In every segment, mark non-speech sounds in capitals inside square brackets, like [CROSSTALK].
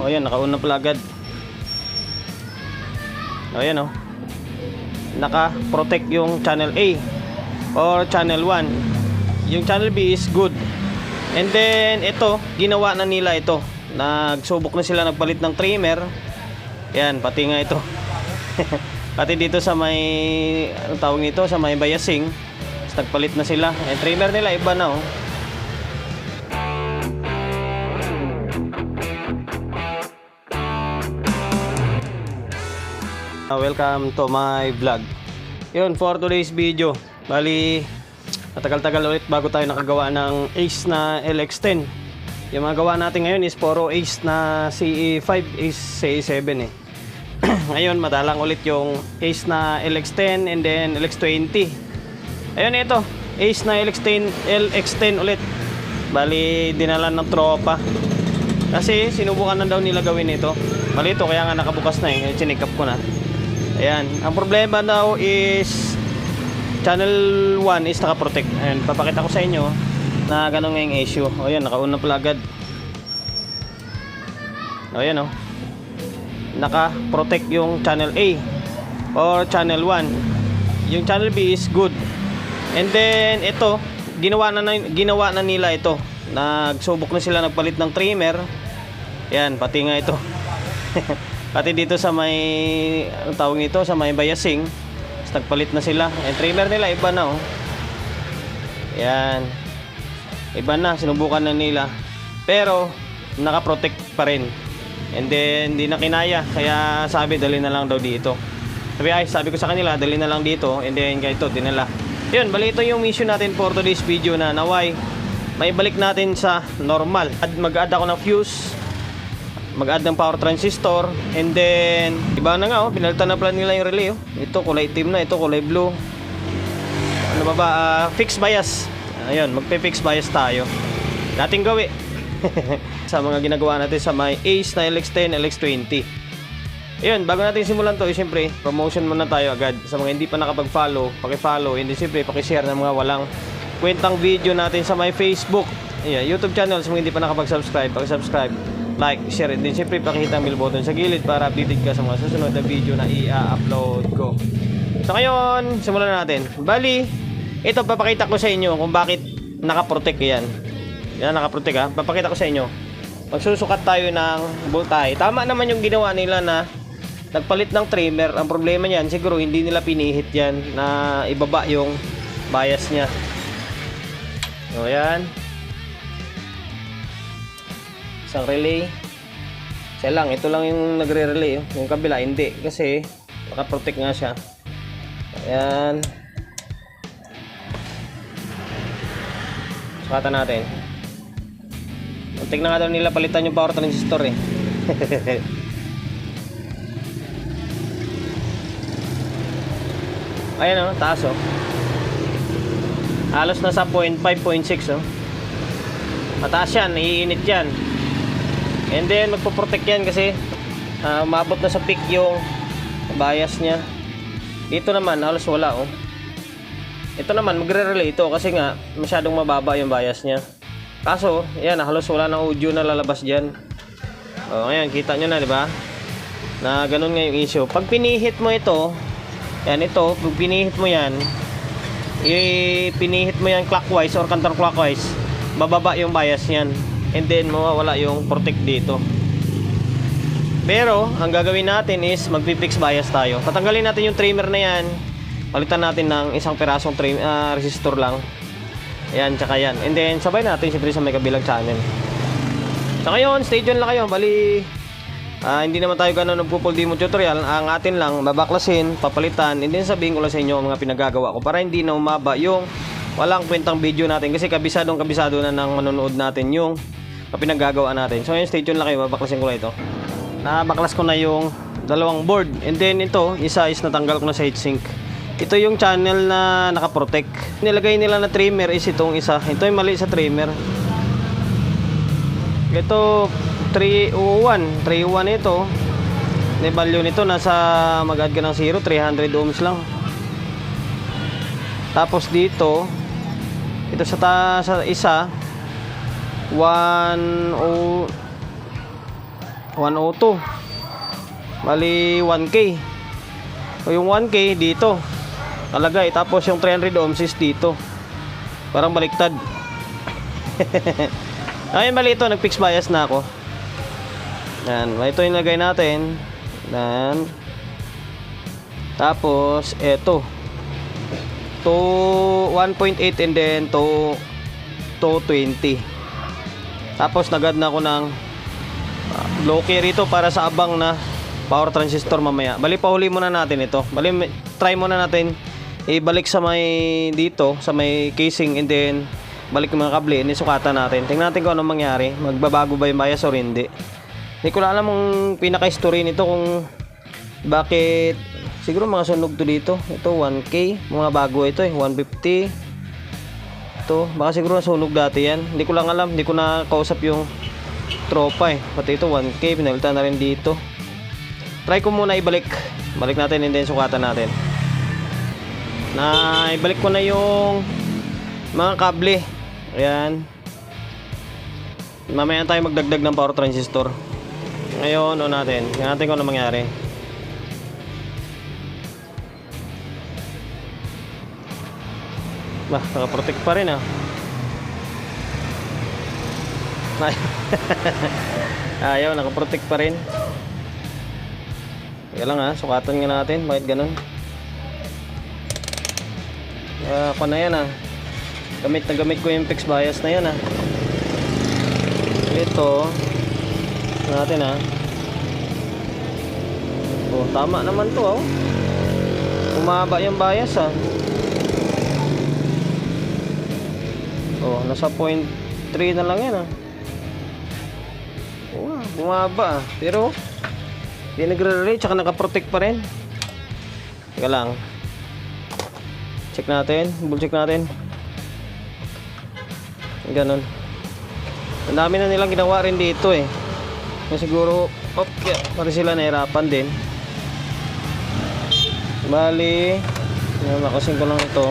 O yan, nakauna pala agad. O yan o. Naka-protect yung channel A or channel 1. Yung channel B is good. And then ito, ginawa na nila ito. Nagsubok na sila nagpalit ng trimmer. Yan, pati nga ito. [LAUGHS] pati dito sa may ano tawag nito, sa may. Tapos nagpalit na sila. And trimmer nila iba na oh. Welcome to my vlog. Yun, for today's video. Bali, matagal-tagal ulit bago tayo nakagawa ng Ace na LX10. Yung mga gawa natin ngayon is puro Ace na CE5, Ace CE7 eh. [CLEARS THROAT] ngayon, madalang ulit yung Ace na LX10 and then LX20. Ayun ito, Ace na LX10, LX10 ulit. Bali, dinala ng tropa. Kasi sinubukan na daw nila gawin ito. Bali ito, kaya nga nakabukas na eh. Chinik up ko na. Ayan. Ang problema daw is channel 1 is naka-protect. Ayan, papakita ko sa inyo na ganun nga yung issue. O yan, nakauna pala agad. O yan o. Naka-protect yung channel A or channel 1. Yung channel B is good. And then ito, ginawa na, na- ginawa na nila ito. Nagsubok na sila nagpalit ng trimmer. Yan, pati nga ito. [LAUGHS] pati dito sa may ano tawag nito, sa may. Tapos nagpalit na sila. And trimmer nila iba na oh. Yan. Iba na, sinubukan na nila. Pero naka-protect pa rin. And then hindi na kinaya, kaya sabi dali na lang daw dito. Sabi ay, sabi ko sa kanila, dali na lang dito. And then kaya ito, dinala. Yun, bali ito yung mission natin for today's video na naway may balik natin sa normal. At mag-add ako ng fuse, mag-add ng power transistor, and then iba na nga oh, pinalitan na pala nila yung relay oh. Ito kulay itim na, ito kulay blue. Ano ba ba? Ah, fixed bias. Ayun, magpe-fix bias tayo. Dating gawi. [LAUGHS] sa mga ginagawa natin sa may Ace na LX10, LX20. Ayun, bago natin simulan to, eh, siyempre, promotion muna tayo agad. Sa mga hindi pa nakapag-follow, paki-follow, hindi siyempre, paki-share ng mga walang kwentang video natin sa my Facebook, yeah, YouTube channel. Sa mga hindi pa nakapag-subscribe, paki-subscribe, like, share, and din siyempre, pakita ang bell button sa gilid para updated ka sa mga susunod na video na i-upload ko. So ngayon, simulan na natin. Bali, ito papakita ko sa inyo kung bakit nakaprotect yan. Yan, nakaprotect ha. Papakita ko sa inyo. Magsusukat tayo ng voltahe. Tama naman yung ginawa nila na nagpalit ng trimmer. Ang problema niyan, siguro hindi nila pinihit yan na ibaba yung bias niya. O yan. Isang relay. Siya lang, ito lang yung nagre-relay. oh. Yung kabila, hindi. Kasi, nakaprotect nga siya. Ayan. Sukatan natin. Muntik na nga daw nila palitan yung power transistor eh. [LAUGHS] Ayan oh, taas oh. Halos nasa 0.5, 0.6 oh. Mataas yan, iinit yan. And then magpo-protect yan kasi ah, umabot na sa peak yung bias niya. Dito naman halos wala oh. Ito naman magre-relay ito kasi nga masyadong mababa yung bias niya. Kaso, yan halos wala na audio na lalabas diyan. Oh, ngayon kita nyo na, di ba? Na ganun nga yung issue. Pag pinihit mo ito, yan ito, pag pinihit mo yan, i pinihit mo yan clockwise or counterclockwise, bababa yung bias niyan. And then mawawala yung protect dito. Pero, ang gagawin natin is magpi-fix bias tayo. Tatanggalin natin yung trimmer na yan. Palitan natin ng isang pirasong trim, ah, resistor lang. Ayan, tsaka yan. And then, sabay natin siyempre sa may kabilang channel. So ngayon, stay tuned lang kayo. Bali, ah, hindi naman tayo ganun nagpo-full demo tutorial. Ang atin lang, babaklasin, papalitan, and then sabihin ko lang sa inyo ang mga pinagagawa ko para hindi na umaba yung walang kwentang video natin. Kasi kabisadong kabisado na ng manonood natin yung mga pinagagawa natin. So ngayon, stay tuned lang kayo. Babaklasin ko lang ito. Nabaklas ko na yung dalawang board. And then ito, isa is natanggal ko na sa heatsink. Ito yung channel na nakaprotect. Nilagay nila na trimmer is itong isa. Ito yung mali sa trimmer. Ito 301, 301 ito. Yung value nito nasa mag-add ka ng 0, 300 ohms lang. Tapos dito ito sa ta sa isa 10 102. Bali 1K. O yung 1K dito. Kalagay. Tapos yung 300 ohms is dito. Parang baliktad. [LAUGHS] Ayun bali ito. Nag-fix bias na ako. Yan. Ito yung lagay natin. Yan. Tapos, eto. To 1.8 and then to to 20. Tapos nagad na ako ng uh, low key rito para sa abang na power transistor mamaya. Bali pauli muna natin ito. Bali try muna natin ibalik sa may dito sa may casing and then balik yung mga kable ni sukatan natin. Tingnan natin kung anong mangyari. Magbabago ba yung bias or hindi. Hindi ko na alam ang pinaka-history nito kung bakit siguro mga sunog to dito. Ito 1K, mga bago ito eh, 150. Ito, baka siguro nasunog dati yan. Hindi ko lang alam, hindi ko na kausap yung tropa eh. Pati ito 1K, pinalitan na rin dito. Try ko muna ibalik. Balik natin and then sukatan natin. Na ibalik ko na yung mga kable. Ayan. Mamaya tayo magdagdag ng power transistor. Ngayon, ano natin? Tingnan natin kung ano mangyari. Bah, nakaprotect pa rin ah. Ay. [LAUGHS] Ayaw, nakaprotect pa rin. Kaya lang ah, sukatan nga natin. Bakit ganun? Ah, ako na yan ah. Gamit na gamit ko yung fixed bias na yan ah. Ito. Ito natin ah. Oh, tama naman to oh. Umaba yung bias ah. Oh, nasa point 3 na lang yan ah. Oo, ah, bumaba ah. Pero, hindi nagre-relay, tsaka nakaprotect pa rin. Teka lang. Check natin, bull check natin. Ganon. Ang dami na nilang ginawa rin dito eh. Kaya siguro, yeah, pare sila nahirapan din. Bali, yan, ko lang ito.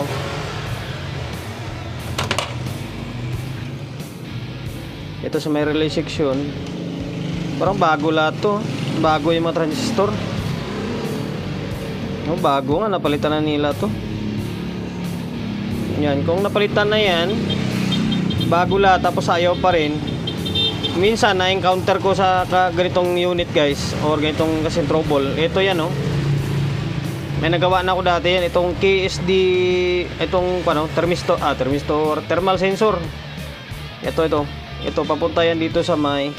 Ito sa may relay section. Parang bago lahat to. Bago yung mga transistor. Oh, bago nga. Napalitan na nila to. Yan. Kung napalitan na yan, bago lahat tapos ayaw pa rin. Minsan na-encounter ko sa ganitong unit guys or ganitong kasi trouble. Ito yan oh. May nagawa na ako dati yan. Itong KSD, itong ano, thermistor, ah, thermistor, thermal sensor. Ito, ito. Ito, papunta yan dito sa may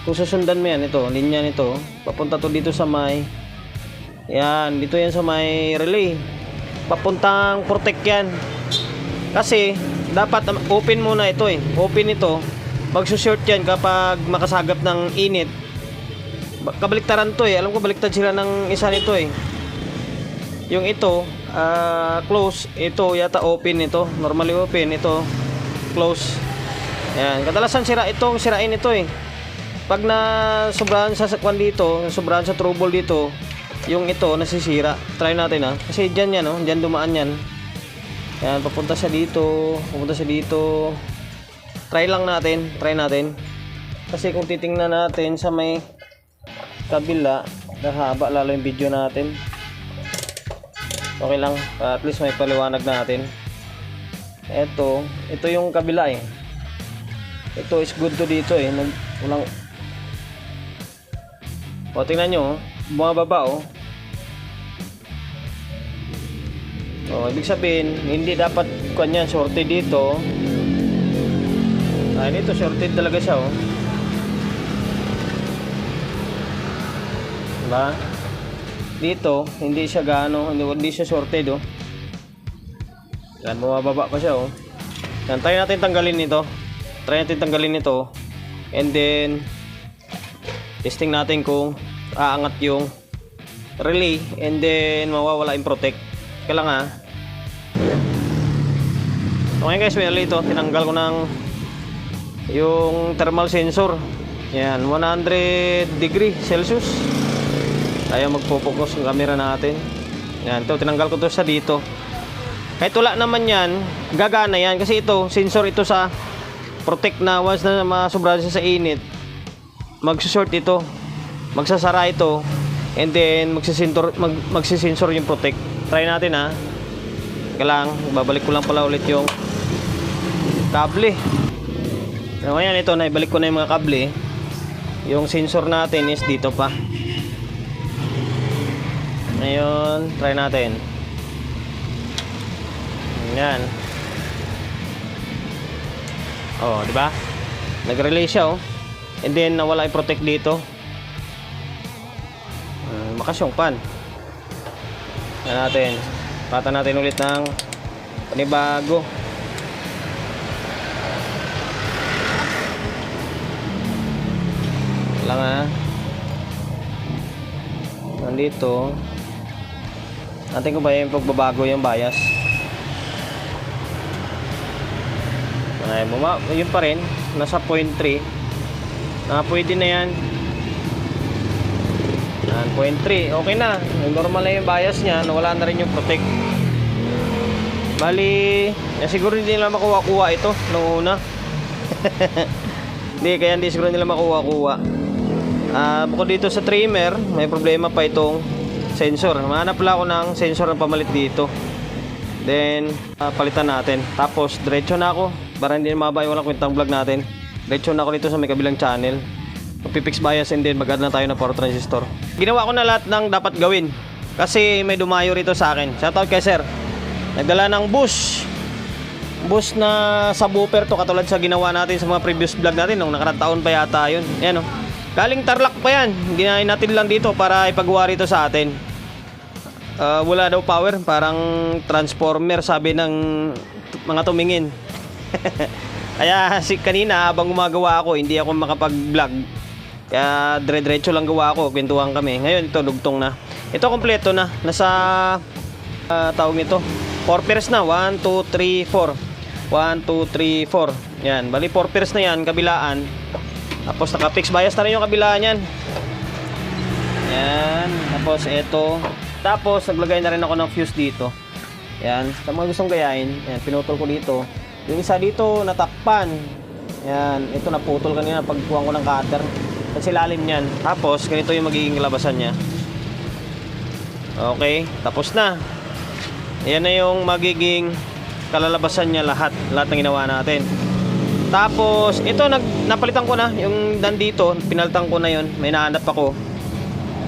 kung susundan mo yan, ito, linya nito, papunta to dito sa may yan, dito yan sa may relay. Papuntang protect yan. Kasi, dapat um, open muna ito eh. Open ito. Magsushort yan kapag makasagap ng init. Ba- Kabaliktaran to eh. Alam ko baliktad sila ng isa nito eh. Yung ito, ah, close. Ito yata open ito. Normally open. Ito, close. Ayan. Kadalasan sira itong sirain ito eh. Pag na sobrahan sa sakwan dito, sobrahan sa trouble dito, yung ito nasisira. Try natin ah. Kasi dyan yan oh. Dyan dumaan yan. Ayan. Papunta siya dito. Papunta siya dito. Try lang natin. Try natin. Kasi kung titingnan natin sa may kabila, nahaba lalo yung video natin. Okay lang, at least may paliwanag natin. Ito, ito yung kabila eh. Ito is good to dito eh. Nag, walang... O, tingnan nyo, oh. bumababa oh. O, ibig sabihin, hindi dapat kuan yan, shorted dito. Ah, dito, shorted talaga siya oh. Diba? Dito, hindi siya gaano, hindi, hindi siya shorted oh. Yan, bumababa pa siya oh. Yan, try natin tanggalin nito. Try natin tanggalin ito. And then, testing natin kung aangat yung relay and then mawawala yung protect. Kaya lang ha. Okay guys, well ito, tinanggal ko ng yung thermal sensor. Yan, 100 degree Celsius. Tayo magpo-focus yung camera natin. Yan, ito, tinanggal ko to sa dito. Kahit wala naman yan, gagana yan. Kasi ito, sensor ito sa protect na once na masubrahan siya sa init. magsusort ito. Magsasara ito. And then, magsisensor, mag, magsisensor yung protect. Try natin ha. Lang, babalik ko lang pala ulit yung kable. So, ngayon ito, naibalik ko na yung mga kable. Yung sensor natin is dito pa. Ngayon, try natin. Yan. Oh, di ba? Nag-relay siya oh. And then nawala yung protect dito. Uh, makasyong pan. Yan natin. Pata natin ulit ng panibago. Lang ah. Nandito. Natin ko ba yung pagbabago yung bias? Ay, buma yun pa rin. Nasa 0.3. Ah, pwede na yan. Yan, 0.3. Okay na. Normal na yung bias niya. Nawala na rin yung protect. Bali, eh, siguro hindi nila makuha-kuha ito nung una. [LAUGHS] Hindi, kaya hindi siguro nila makuha-kuha. Ah, bukod dito sa trimmer, may problema pa itong sensor. Mahanap lang ako ng sensor na pamalit dito. Then, ah, palitan natin. Tapos, diretso na ako. Para hindi mabay walang kwentang vlog natin. Diretso na ako dito sa may kabilang channel. Magpipix bias and then mag-add na tayo ng power transistor. Ginawa ko na lahat ng dapat gawin. Kasi may dumayo rito sa akin. Shoutout kay sir. Nagdala ng bus. Bus na subwoofer to katulad sa ginawa natin sa mga previous vlog natin nung nakarang taon pa yata yun. Ayan o. Galing Tarlac pa yan. Ginahin natin lang dito para ipagawa rito sa atin. Ah, wala daw power, parang transformer sabi ng mga tumingin. [LAUGHS] Kaya si kanina habang gumagawa ako, hindi ako makapag-vlog. Kaya dire-diretso lang gawa ako, kwentuhan kami. Ngayon ito dugtong na. Ito kompleto na. Nasa ah, tawag nito. 4 pairs na. 1 2 3 4. 1 2 3 4. Yan, bali 4 pairs na yan kabilaan. Tapos naka-fix bias na rin yung kabilaan yan. Yan. Tapos ito. Tapos naglagay na rin ako ng fuse dito. Yan. Sa mga gustong gayahin, yan, pinutol ko dito. Yung isa dito natakpan. Yan. Ito naputol kanina pagkuhan ko ng cutter. Kasi lalim niyan. Tapos ganito yung magiging labasan niya. Okay. Tapos na. Yan na yung magiging kalalabasan niya lahat. Lahat ng ginawa natin. Tapos, ito, nag, napalitan ko na. Yung nandito, pinalitan ko na yon May nahanap ako.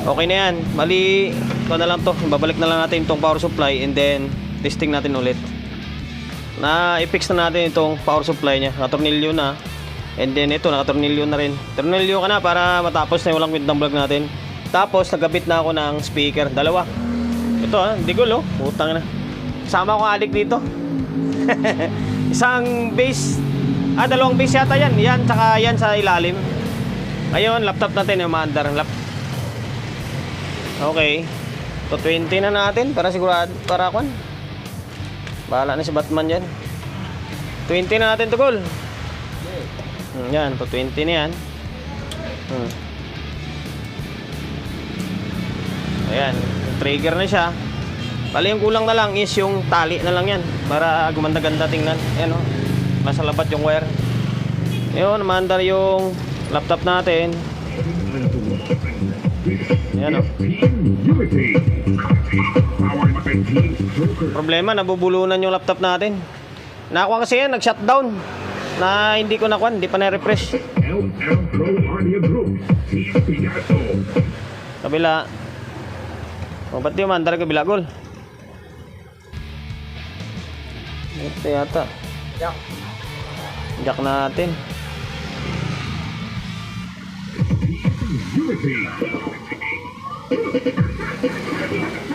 Okay na yan. Bali, ito na lang to. Babalik na lang natin itong power supply and then testing natin ulit. Na i-fix na natin itong power supply niya. Natornilyo na. And then ito, nakatornilyo na rin. Tornilyo ka na para matapos na yung walang kwentang vlog natin. Tapos, nagkabit na ako ng speaker. Dalawa. Ito ha, hindi gulo. Putang na. Sama ko adik dito. [LAUGHS] Isang base. Ah, dalawang base yata yan. Yan, tsaka yan sa ilalim. Ngayon, laptop natin yung maandar. Lap Okay. To 20 na natin para sigurado para kwan. Bahala na si Batman yan. 20 na natin to goal. Hmm, yan, to 20 na yan. Hmm. Ayan, trigger na siya. Bali yung kulang na lang is yung tali na lang yan para gumanda-ganda tingnan. Ayan o, labat yung wire. Ayun, mandar yung laptop natin. Ayan o. Problema, nabubulunan yung laptop natin. Nakuha kasi yan, nag-shutdown. Na hindi ko nakuha, hindi pa na-refresh. Kabila. O, ba't yung mandar kabila, gol? Ito yata. Jack. Jack natin.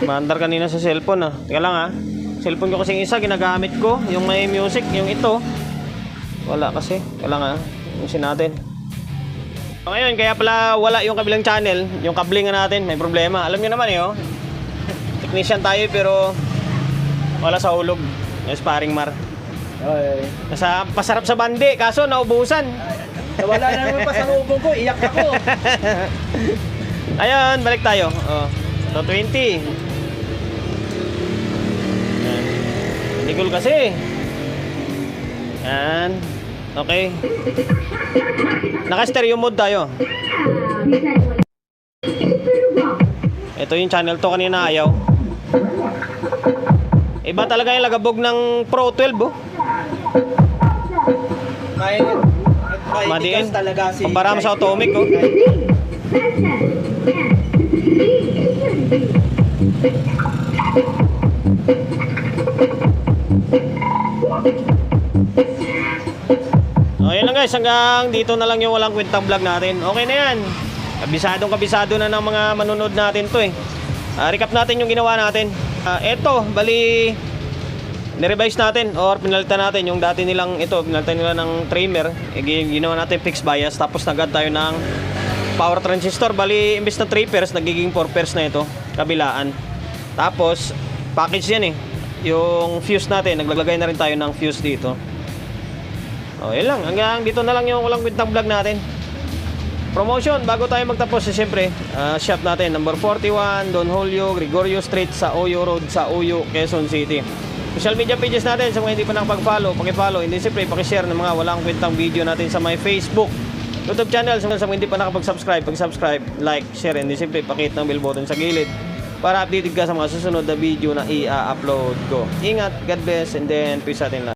Mandar kanina sa cellphone ah. Teka lang ah. Cellphone ko kasing isa, ginagamit ko. Yung may music, yung ito. Wala kasi. Teka lang ah. Ayusin natin. So, ngayon, kaya pala wala yung kabilang channel. Yung kablingan natin, may problema. Alam nyo naman eh oh. Technician tayo pero wala sa hulog. Yung sparring mar. Ay. Nasa pasarap sa bandi, kaso naubusan. Nawala na naman pa sa lubong ko, iyak ako. [LAUGHS] Ayun, balik tayo. Oh. So 20. Yan. Hindi cool kasi. Yan. Okay. Naka stereo mode tayo. Ito yung channel to kanina ayaw. Iba talaga yung lagabog ng Pro 12 oh. Madiin. tigas talaga si... Kumpara mo sa Atomic oh. Oh, yun lang guys, hanggang dito na lang yung walang kwentang vlog natin. Okay na yan. Kabisadong kabisado na ng mga manunod natin to eh. Ah, recap natin yung ginawa natin. Ah, eto, bali nirevise natin or pinalitan natin yung dati nilang ito, pinalitan nila ng trimmer. Gi- ginawa natin fixed bias tapos nagad tayo ng power transistor. Bali, imbes na 3 pairs, nagiging 4 pairs na ito, kabilaan. Tapos, package yan eh. Yung fuse natin, naglagay na rin tayo ng fuse dito. Oh, yun lang. Hanggang dito na lang yung walang kwentang vlog natin. Promotion, bago tayo magtapos, eh, siyempre, ah, shop natin, number 41, Don Julio, Gregorio Street, sa Oyo Road, sa Oyo, Quezon City. Social media pages natin, sa mga hindi pa nakapag-follow, pakipollow, hindi siyempre, pakishare ng mga walang kwentang video natin sa my Facebook, YouTube channel, sa mga hindi pa nakapag-subscribe, pag-subscribe, like, share, and siyempre, pakit ng bell button sa gilid para updated ka sa mga susunod na video na i-upload ko. Ingat, God bless, and then peace atin lahat.